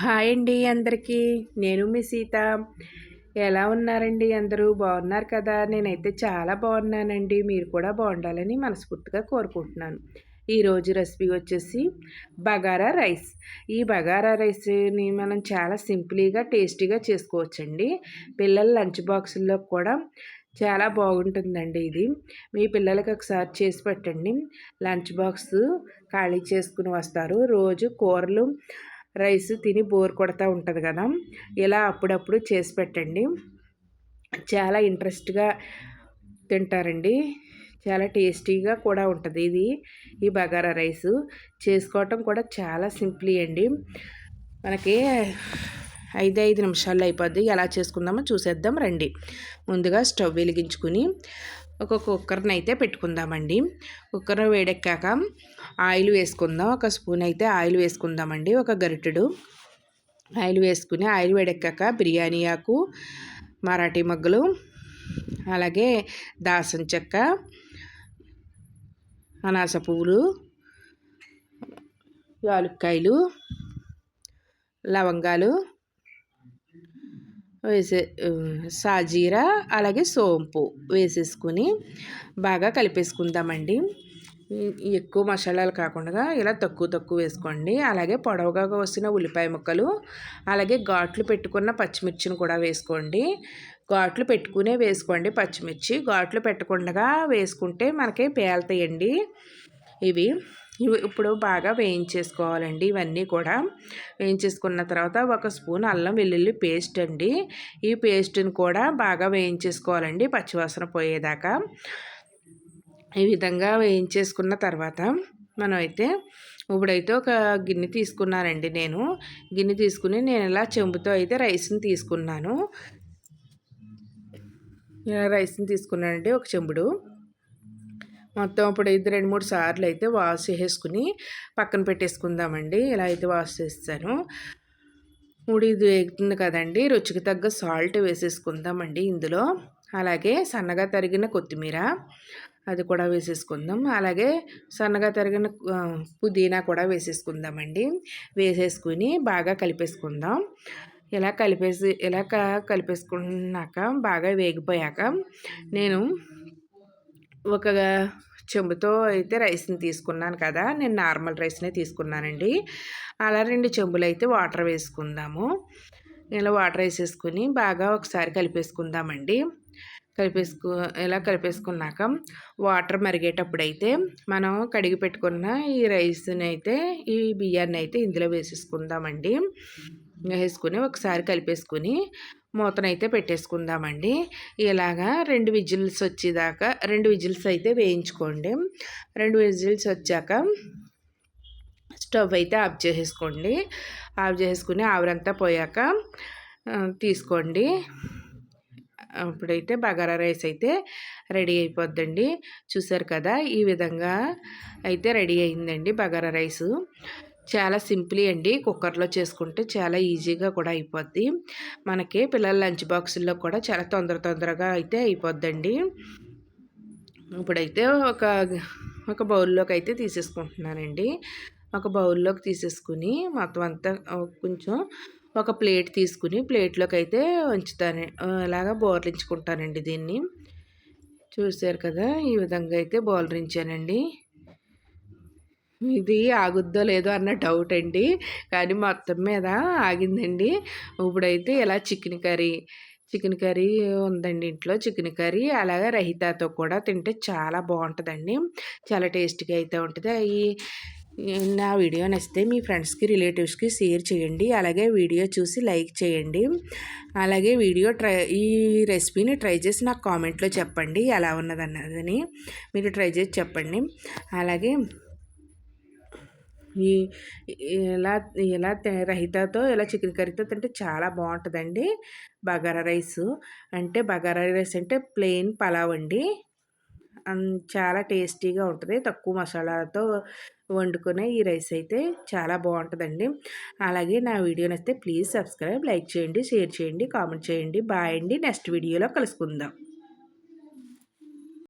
Hi అండి అందరికీ. నేను మీ సీత. ఎలా ఉన్నారండి అందరూ? బాగున్నారు కదా? నేనైతే చాలా బాగున్నానండి. మీరు కూడా బాగుండాలని మనస్ఫూర్తిగా కోరుకుంటున్నాను. ఈరోజు రెసిపీ వచ్చేసి బగారా రైస్. ఈ బగారా రైస్ని మనం చాలా సింపుల్గా టేస్టీగా చేసుకోవచ్చండి. పిల్లల లంచ్ బాక్సుల్లో కూడా చాలా బాగుంటుందండి ఇది. మీ పిల్లలకి ఒకసారి చేసి పెట్టండి. లంచ్ బాక్స్ ఖాళీ చేసుకుని వస్తారు. రోజు కూరలు రైస్ తిని బోర్ కొడతా ఉంటుంది కదా. ఇలా అప్పుడప్పుడు చేసి పెట్టండి. చాలా ఇంట్రెస్ట్గా తింటారండి. చాలా టేస్టీగా కూడా ఉంటుంది ఇది. ఈ బగారా రైస్ చేసుకోవటం కూడా చాలా సింప్లీ అండి. మనకి ఐదు ఐదు నిమిషాల్లో అయిపోద్ది. ఎలా చేసుకుందామో చూసేద్దాం రండి. ముందుగా స్టవ్ వెలిగించుకుని ఒక కుక్కర్ని అయితే పెట్టుకుందామండి. కుక్కర్ వేడెక్కాక ఆయిల్ వేసుకుందాం. ఒక స్పూన్ అయితే ఆయిల్ వేసుకుందామండి. ఒక గరిటెడు ఆయిల్ వేసుకుని ఆయిల్ వేడెక్కాక బిర్యానీ ఆకు మరాఠీ మగ్గులు అలాగే దాసం చెక్క అనాస పువ్వులు యాలుక్కాయలు లవంగాలు వేసే సాజీరా అలాగే సోంపు వేసేసుకుని బాగా కలిపేసుకుందామండి. ఎక్కువ మసాలాలు కాకుండా ఇలా తక్కువ తక్కువ వేసుకోండి. అలాగే పొడవుగా వచ్చిన ఉల్లిపాయ ముక్కలు అలాగే ఘాట్లు పెట్టుకున్న పచ్చిమిర్చిని కూడా వేసుకోండి. ఘాట్లు పెట్టుకునే వేసుకోండి పచ్చిమిర్చి. ఘాట్లు పెట్టకుండా వేసుకుంటే మనకి పేలుతాయండి. ఇవి ఇప్పుడు బాగా వేయించేసుకోవాలండి. ఇవన్నీ కూడా వేయించేసుకున్న తర్వాత ఒక స్పూన్ అల్లం వెల్లుల్లి పేస్ట్ అండి. ఈ పేస్ట్ని కూడా బాగా వేయించేసుకోవాలండి పచ్చివాసన పోయేదాకా. ఈ విధంగా వేయించేసుకున్న తర్వాత మనం అయితే ఇప్పుడైతే ఒక గిన్నె తీసుకున్నానండి నేను. గిన్నె తీసుకుని నేను ఇలా చెంబుతో అయితే రైస్ని తీసుకున్నాను. రైస్ని తీసుకున్నానండి ఒక చెంబుడు. మొత్తం ఇప్పుడు ఇద్దరు రెండు మూడు సార్లు అయితే వాష్ చేసేసుకుని పక్కన పెట్టేసుకుందామండి. ఇలా అయితే వాష్ చేస్తాను. మూడు ఇది వేగుతుంది కదండి. రుచికి తగ్గ సాల్ట్ వేసేసుకుందామండి ఇందులో. అలాగే సన్నగా తరిగిన కొత్తిమీర అది కూడా వేసేసుకుందాం. అలాగే సన్నగా తరిగిన పుదీనా కూడా వేసేసుకుందామండి. వేసేసుకుని బాగా కలిపేసుకుందాం. ఇలా కలిపేసి ఇలా కలిపేసుకున్నాక బాగా వేగిపోయాక నేను ఒక చెంబుతో అయితే రైస్ని తీసుకున్నాను కదా! నేను నార్మల్ రైస్నే తీసుకున్నానండి. అలా రెండు చెంబులు అయితే వాటర్ వేసుకుందాము. ఇలా వాటర్ వేసేసుకుని బాగా ఒకసారి కలిపేసుకుందామండి. కలిపేసుకు ఇలా కలిపేసుకున్నాక వాటర్ మరిగేటప్పుడైతే మనం కడిగి పెట్టుకున్న ఈ రైస్ని అయితే ఈ బియ్యాన్ని అయితే ఇందులో వేసేసుకుందామండి. వేసుకుని ఒకసారి కలిపేసుకుని మూతనైతే పెట్టేసుకుందామండి. ఇలాగా రెండు విజిల్స్ వచ్చేదాకా రెండు విజిల్స్ అయితే వేయించుకోండి. రెండు విజిల్స్ వచ్చాక స్టవ్ అయితే ఆఫ్ చేసేసుకోండి. ఆఫ్ చేసుకుని ఆవిరంతా పోయాక తీసుకోండి. అప్పుడైతే బగారా రైస్ అయితే రెడీ అయిపోద్దండి. చూసారు కదా ఈ విధంగా అయితే రెడీ అయిందండి బగారా రైసు. చాలా సింపుల్ అండి. కుక్కర్లో చేసుకుంటే చాలా ఈజీగా కూడా అయిపోద్ది. మనకి పిల్లల లంచ్ బాక్సుల్లో కూడా చాలా తొందర తొందరగా అయితే అయిపోద్దండి. ఇప్పుడైతే ఒక ఒక బౌల్లోకి అయితే తీసేసుకుంటున్నానండి. ఒక బౌల్లోకి తీసేసుకుని మొత్తం అంతా కొంచెం ఒక ప్లేట్ తీసుకుని ప్లేట్లోకి అయితే ఉంచుతాను ఇలాగా బోర్లించుకుంటానండి దీన్ని. చూసారు కదా ఈ విధంగా అయితే బోర్లించానండి. ఇది ఆగుద్దో లేదో అన్న డౌట్ అండి. కానీ మొత్తం మీద ఆగిందండి. ఇప్పుడైతే ఇలా చికెన్ కర్రీ చికెన్ కర్రీ ఉందండి ఇంట్లో. చికెన్ కర్రీ అలాగే రహితాతో కూడా తింటే చాలా బాగుంటుందండి. చాలా టేస్టీగా అయితే ఉంటుంది. ఈ నా వీడియో నచ్చితే మీ ఫ్రెండ్స్కి రిలేటివ్స్కి షేర్ చేయండి. అలాగే వీడియో చూసి లైక్ చేయండి. అలాగే వీడియో ట్రై ఈ రెసిపీని ట్రై చేసి నాకు కామెంట్లో చెప్పండి. ఎలా ఉన్నదన్నదని మీరు ట్రై చేసి చెప్పండి. అలాగే ఈ ఇలా ఇలా రహితతో ఇలా చికెన్ కర్రీతో తింటే చాలా బాగుంటుందండి. బగారా రైస్. అంటే బగారా రైస్ అంటే ప్లెయిన్ పలావ్ అండి. చాలా టేస్టీగా ఉంటుంది. తక్కువ మసాలాతో వండుకునే ఈ రైస్ అయితే చాలా బాగుంటుందండి. అలాగే నా వీడియో నచ్చితే ప్లీజ్ సబ్స్క్రైబ్ లైక్ చేయండి షేర్ చేయండి కామెంట్ చేయండి. బాయ్ అండి. నెక్స్ట్ వీడియోలో కలుసుకుందాం.